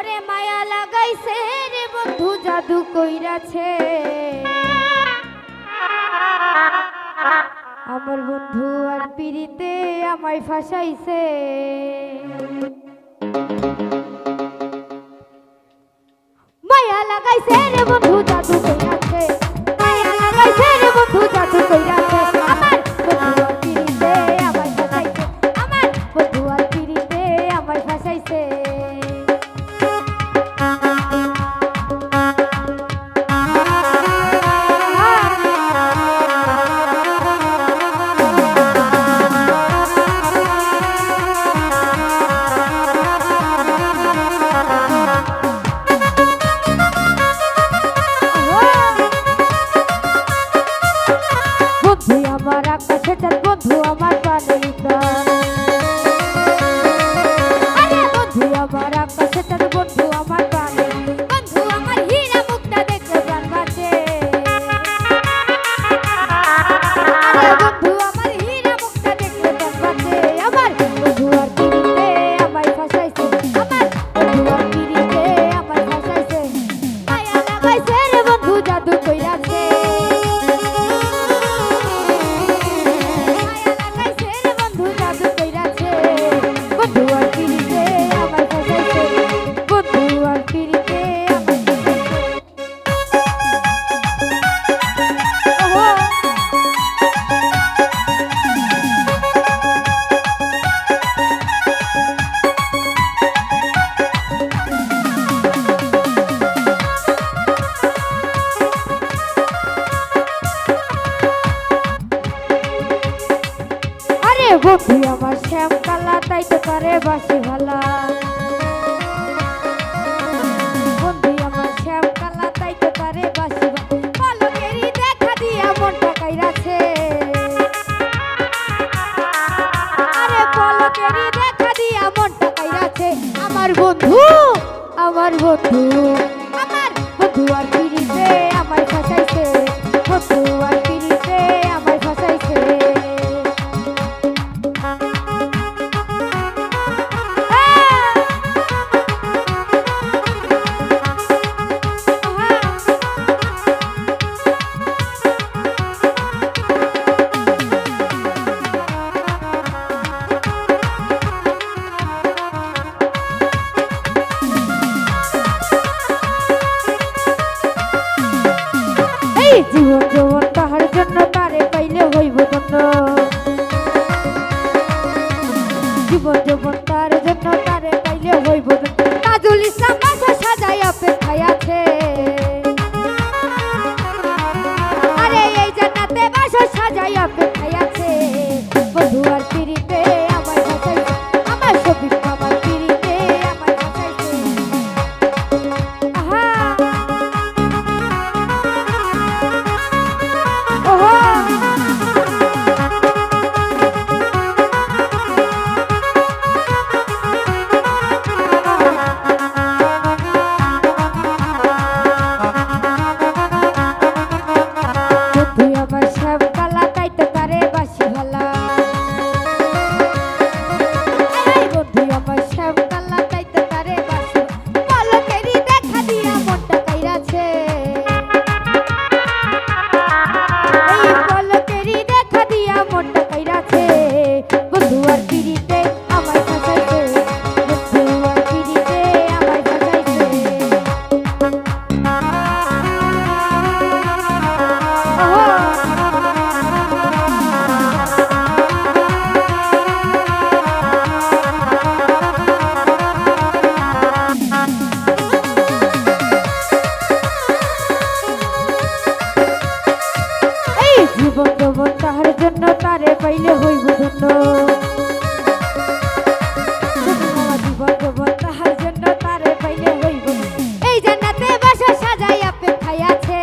ওরে মায়া লাগাইছে রে বন্ধু, জাদু কইরাছে। আমার বন্ধু আর পিড়িতে আমায় ফাঁসাইছে। মায়া লাগাইছে রে বন্ধু আছে তার বন্ধু প্রেমে দেখা দিয়া মনটা কাইরাছে আমার বন্ধু আমার বন্ধু। জীবন যৌবন তাহার জন্য তারে পাইলে হইব ধন্য। জীবন যৌবন তার জন্য তারে পাইলে হইব ধন্য। তারে পাইলে হইব ধন্য। এই জান্নাতে বাসা সাজাই আপেক্ষায় আছে।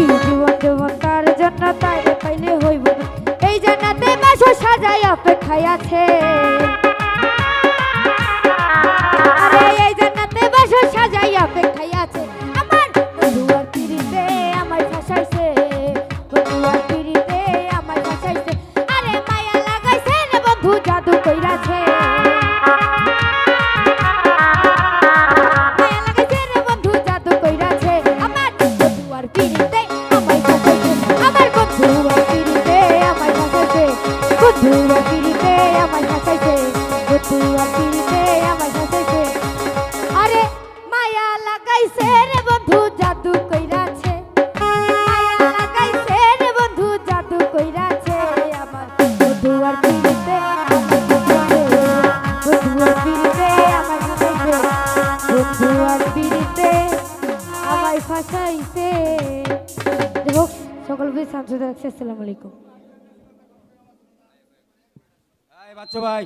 জীবন জীবন তার জন্য তাই পাইলে হইব এই জানাতে মাসে সাজাই অপেক্ষায় আছে। এই জানাতে মাসে সাজাই অপেক্ষায় আছে। আমার বধুয়ার পিড়িতে আমার ফাঁসাইছে বধুয়ার পিড়িতে আমার ফাঁসাইছে আরে মায়া লাগাইছে রে বন্ধু, জাদু কইরাছে। ফাঁসাইছে। যাই হোক সকল বীর শামসুদ আসসালামু আলাইকুম। ভাই।